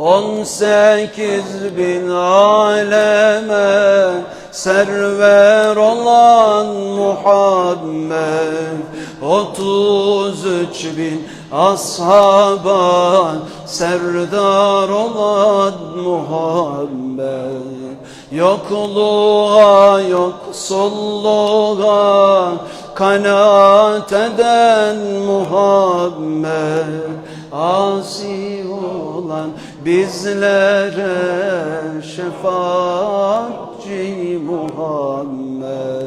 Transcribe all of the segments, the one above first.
On sekiz bin aleme server olan Muhammed Otuz üç bin ashaba serdar olan Muhammed. Yokluğa yoksulluğa kanaat eden Muhammed Asi olan bizlere şefaatçi Muhammed.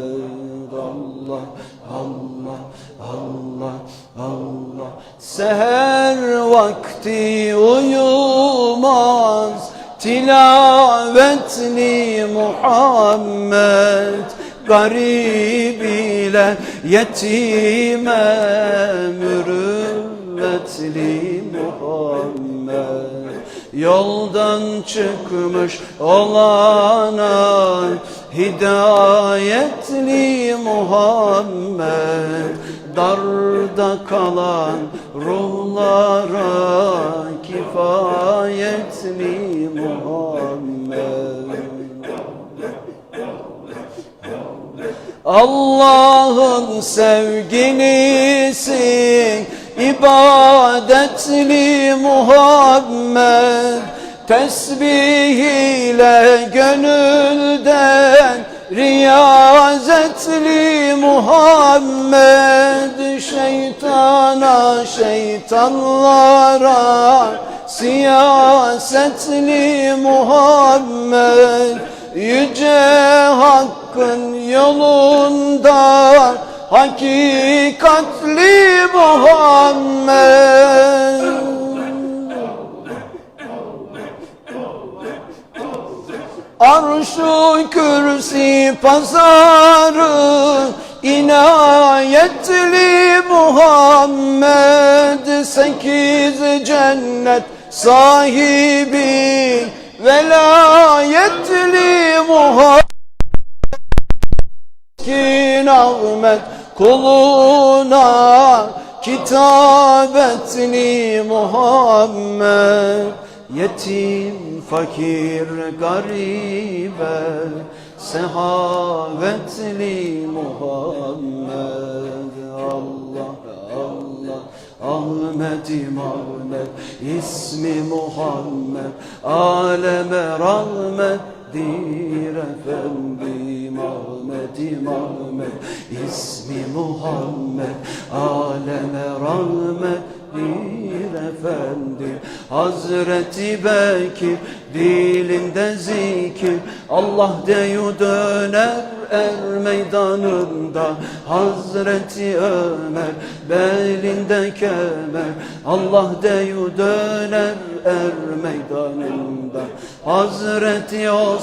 Allah Allah Allah Allah. Seher vakti uyumaz Tilavetli Muhammed. Garib ile yetime mürüvvetli Muhammed. Yoldan çıkmış olana hidayetli Muhammed. Darda kalan ruhlara kifayetli Muhammed. Allah'ın sevgilisi ibadetli Muhammed Tesbih ile gönülden riyazetli Muhammed Şeytana şeytanlara siyasetli Muhammed Yüce Hakk'ın yolunda hakikatli Muhammed. Arşu kürsi pazarı inayetli Muhammed. Sekiz cennet sahibi velayetli Muhammed. Miskin Ahmet kuluna kitabetli Muhammed. Yetim, fakir, garibe Sehavetli Muhammed. Allah, Allah Ahmet'im Ahmet ismi Muhammed. Aleme rahmettir efendim Ahmet'im Ahmet ismi Muhammed Aleme rahmettir efendim. Hazreti Bekir dilinde zikir Allah deyu döner er meydanında. Hazreti Ömer belinde kemer Allah deyu döner er meydanında. Hazreti Osman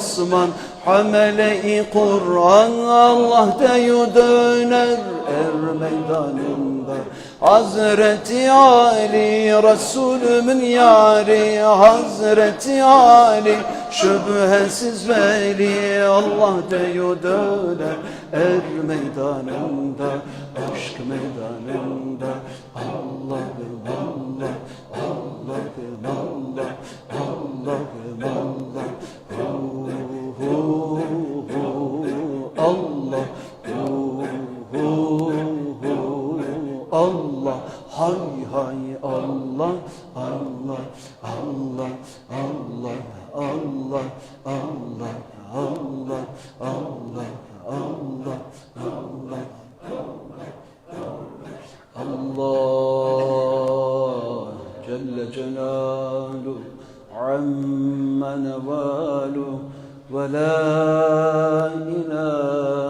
hamele-i Kur'an Allah deyu döner er meydanında. Hazreti Ali Resulümün yari Hazreti Ali şüphesiz veli Allah deyu döner er meydanında Aşk meydanında Allah Allah'ım Allah hay hay Allah Allah Allah Allah Allah Allah Allah Allah Allah Allah Allah Celle Celaluhu amma nevaluhu ve la ilahe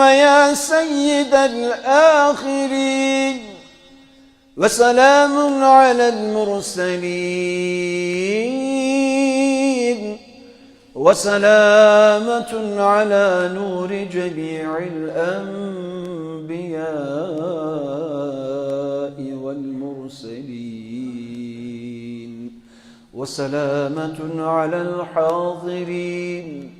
ويا سيد الآخرين وسلام على المرسلين وسلامة على نور جميع الأنبياء والمرسلين وسلامة على الحاضرين.